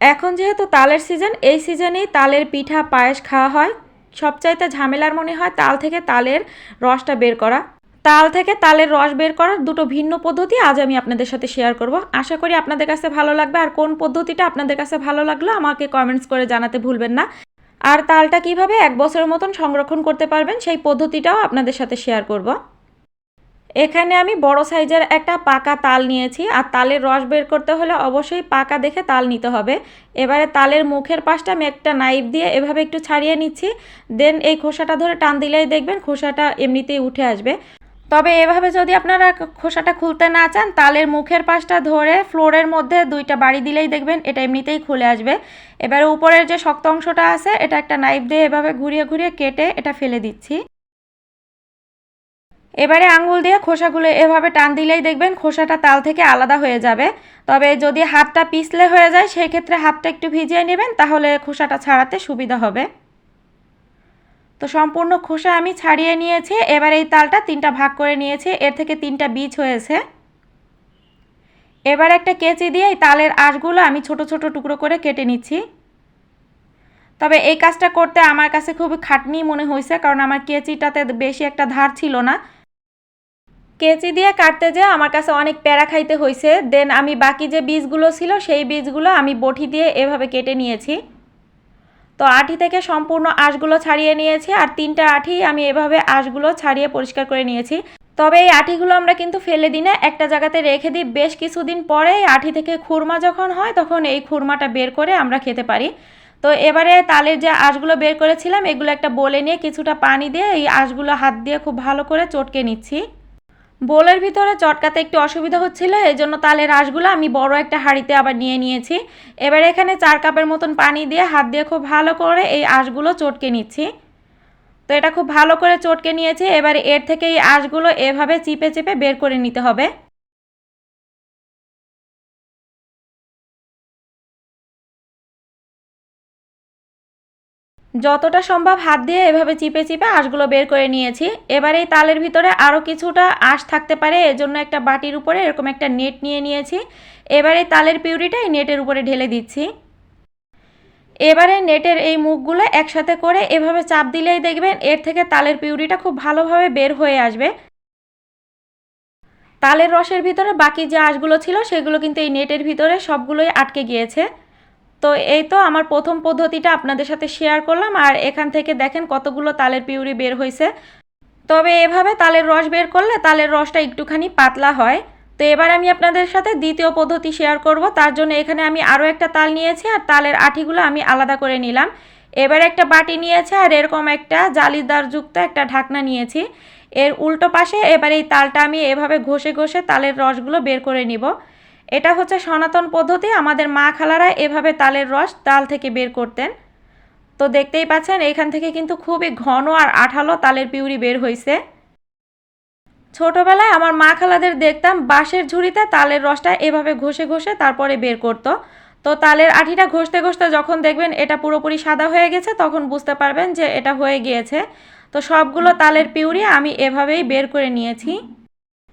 এখন যেহেতু তালের সিজন এই সিজনেই তালের পিঠা, পায়েস খাওয়া হয়। সবচাইতে ঝামেলার মনে হয় তাল থেকে তালের রসটা বের করা। তাল থেকে তালের রস বের করার দুটো ভিন্ন পদ্ধতি আজ আমি আপনাদের সাথে শেয়ার করব। আশা করি আপনাদের কাছে ভালো লাগবে। আর কোন পদ্ধতিটা আপনাদের কাছে ভালো লাগল আমাকে কমেন্টস করে জানাতে ভুলবেন না। আর তালটা কীভাবে এক বছরের মতন সংরক্ষণ করতে পারবেন সেই পদ্ধতিটাও আপনাদের সাথে শেয়ার করব। এখানে আমি বড় সাইজের একটা পাকা তাল নিয়েছি, আর তালের রস বের করতে হলে অবশ্যই পাকা দেখে তাল নিতে হবে। এবারে তালের মুখের পাশটা আমি একটা নাইফ দিয়ে এভাবে একটু ছাড়িয়ে নিচ্ছি। দেন এই খোসাটা ধরে টান দিলেই দেখবেন খোসাটা এমনিতেই উঠে আসবে। তবে এভাবে যদি আপনারা খোসাটা খুলতে না চান, তালের মুখের পাশটা ধরে ফ্লোরের মধ্যে দুইটা বাড়ি দিলেই দেখবেন এটা এমনিতেই খুলে আসবে। এবারে উপরের যে শক্ত অংশটা আছে, এটা একটা নাইফ দিয়ে এভাবে ঘুরিয়ে ঘুরিয়ে কেটে এটা ফেলে দিচ্ছি। এবারে আঙ্গুল দিয়ে খোসাগুলো এভাবে টান দিলেই দেখবেন খোসাটা তাল থেকে আলাদা হয়ে যাবে। তবে যদি হাতটা পিছলে হয়ে যায় সেই ক্ষেত্রে হাতটা একটু ভিজিয়ে নেবেন, তাহলে খোসাটা ছাড়াতে সুবিধা হবে। তো সম্পূর্ণ খোসা আমি ছাড়িয়ে নিয়েছি। এবার এই তালটা তিনটা ভাগ করে নিয়েছি। এর থেকে তিনটা বীজ হয়েছে। এবার একটা কেচি দিয়ে এই তালের আঁশগুলো আমি ছোট ছোট টুকরো করে কেটে নিচ্ছি। তবে এই কাজটা করতে আমার কাছে খুব খাটনি মনে হয়েছে, কারণ আমার কেচিটাতে বেশি একটা ধার ছিল না। কেচি দিয়ে কাটতে যে আমার কাছে অনেক প্যারা খাইতে হয়েছে দেন আমি বাকি যে বীজগুলো ছিল, সেই বীজগুলো আমি বটি দিয়ে এভাবে কেটে নিয়েছি। তো আঠি থেকে সম্পূর্ণ আঁশগুলো ছাড়িয়ে নিয়েছি আর তিনটা আঠি আমি এভাবে আঁশগুলো ছাড়িয়ে পরিষ্কার করে নিয়েছি। তবে এই আঠিগুলো আমরা কিন্তু ফেলে দিই না, একটা জায়গাতে রেখে দিই। বেশ কিছুদিন পরে এই আঠি থেকে খুরমা যখন হয়, তখন এই খুরমাটা বের করে আমরা খেতে পারি। তো এবারে তালের যে আঁশগুলো বের করেছিলাম, এগুলো একটা বলে নিয়ে কিছুটা পানি দিয়ে এই আঁশগুলো হাত দিয়ে খুব ভালো করে চটকে নিচ্ছি। বোলের ভিতরে চটকাতে একটু অসুবিধা হচ্ছিল এই জন্য তালের রাসগুলো আমি বড় একটা হাঁড়িতে আবার নিয়ে নিয়েছি। এবার এখানে চার কাপের মতন পানি দিয়ে হাত দিয়ে খুব ভালো করে এই আঁশগুলো চটকে নিচ্ছি। তো এটা খুব ভালো করে চটকে নিয়েছি, এবার এর থেকে এই আঁশগুলো এভাবে চিপে চিপে বের করে নিতে হবে। যতটা সম্ভব হাত দিয়ে এভাবে চিপে চিপে আঁশগুলো বের করে নিয়েছি। এবার এই তালের ভিতরে আরও কিছুটা আঁশ থাকতে পারে, এজন্য একটা বাটির উপরে এরকম একটা নেট নিয়ে নিয়েছি। এবার এই তালের পিউরিটা এই নেটের উপরে ঢেলে দিচ্ছি। এবারে নেটের এই মুখগুলো একসাথে করে এভাবে চাপ দিলেই দেখবেন এর থেকে তালের পিউরিটা খুব ভালোভাবে বের হয়ে আসবে। তালের রসের ভিতরে বাকি যে আঁশগুলো ছিল সেগুলো কিন্তু এই নেটের ভিতরে সবগুলোই আটকে গিয়েছে। তো এই তো আমার প্রথম পদ্ধতিটা আপনাদের সাথে শেয়ার করলাম, আর এখান থেকে দেখেন কতগুলো তালের পিউরি বের হয়েছে তবে এভাবে তালের রস বের করলে তালের রসটা একটুখানি পাতলা হয়। তো এবার আমি আপনাদের সাথে দ্বিতীয় পদ্ধতি শেয়ার করব, তার জন্য এখানে আমি আরও একটা তাল নিয়েছি, আর তালের আঠিগুলো আমি আলাদা করে নিলাম। এবার একটা বাটি নিয়েছি, আর এরকম একটা জালিদারযুক্ত একটা ঢাকনা নিয়েছি। এর উল্টো পাশে এবার এই তালটা আমি এভাবে ঘষে ঘষে তালের রসগুলো বের করে নিব। এটা হচ্ছে সনাতন পদ্ধতি। আমাদের মা খালারা এভাবে তালের রস তাল থেকে বের করতেন। তো দেখতেই পাচ্ছেন, এখান থেকে কিন্তু খুবই ঘন আর আঠালো তালের পিউরি বের হয়েছে ছোটোবেলায় আমার মা খালাদের দেখতাম বাঁশের ঝুড়িতে তালের রসটা এভাবে ঘষে ঘষে তারপরে বের করতো। তো তালের আঠিটা ঘষতে ঘষতে যখন দেখবেন এটা পুরোপুরি সাদা হয়ে গেছে, তখন বুঝতে পারবেন যে এটা হয়ে গিয়েছে। তো সবগুলো তালের পিউরি আমি এভাবেই বের করে নিয়েছি।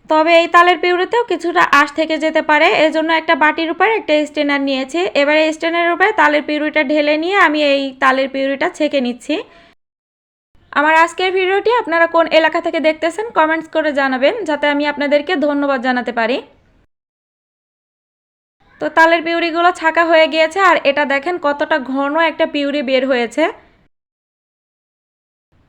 তবে এই তালের পিউরিতেও কিছুটা আশ থেকে যেতে পারে। এজন্য একটা বাটির উপরে একটা স্টেনার নিয়েছি। এবারে স্টেনারের উপরে তালের পিউরিটা ঢেলে নিয়ে আমি এই তালের পিউরিটা ছেঁকে নিচ্ছি। আমার আজকের ভিডিওটি আপনারা কোন এলাকা থেকে দেখতেছেন কমেন্টস করে জানাবেন, যাতে আমি আপনাদেরকে ধন্যবাদ জানাতে পারি। তো তালের পিউরিগুলো ছাকা হয়ে গিয়েছে আর এটা দেখেন কতটা ঘন একটা পিউরি বের হয়েছে।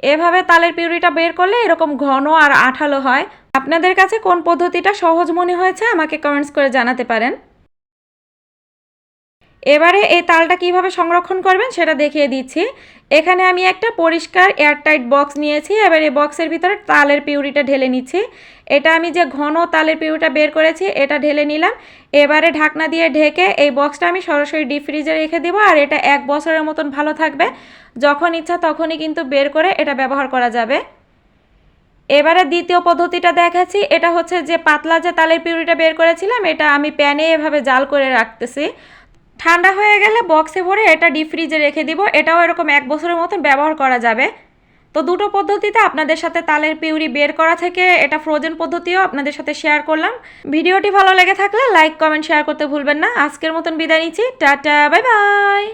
এভাবে তালের পিউরিটা বের করলে এরকম ঘন আর আঠালো হয়। আপনাদের কাছে কোন পদ্ধতিটা সহজ মনে হয়েছে আমাকে কমেন্টস করে জানাতে পারেন। এবারে এই তালটা কীভাবে সংরক্ষণ করবেন সেটা দেখিয়ে দিচ্ছি। এখানে আমি একটা পরিষ্কার এয়ারটাইট বক্স নিয়েছি, এবার এই বক্সের ভিতরে তালের পিউরিটা ঢেলে নিচ্ছি। এটা আমি যে ঘন তালের পিউরিটা বের করেছি, এটা ঢেলে নিলাম। এবারে ঢাকনা দিয়ে ঢেকে এই বক্সটা আমি সরাসরি ডিপ ফ্রিজে রেখে দিব, আর এটা এক বছরের মতন ভালো থাকবে। যখন ইচ্ছা তখনই কিন্তু বের করে এটা ব্যবহার করা যাবে। এবারে দ্বিতীয় পদ্ধতিটা দেখাচ্ছি, এটা হচ্ছে যে পাতলা যে তালের পিউরিটা বের করেছিলাম, এটা আমি প্যানে এভাবে জাল করে রাখতেছি। ঠান্ডা হয়ে গেলে বক্সে ভরে এটা ডিপ ফ্রিজে রেখে দিব। এটাও এরকম এক বছরের মতন ব্যবহার করা যাবে। তো দুটো পদ্ধতিতে আপনাদের সাথে তালের পিউরি বের করা থেকে এটা ফ্রোজেন পদ্ধতিও আপনাদের সাথে শেয়ার করলাম। ভিডিওটি ভালো লেগে থাকলে লাইক কমেন্ট শেয়ার করতে ভুলবেন না। আজকের মতন বিদায় নিচ্ছি। Tata bye bye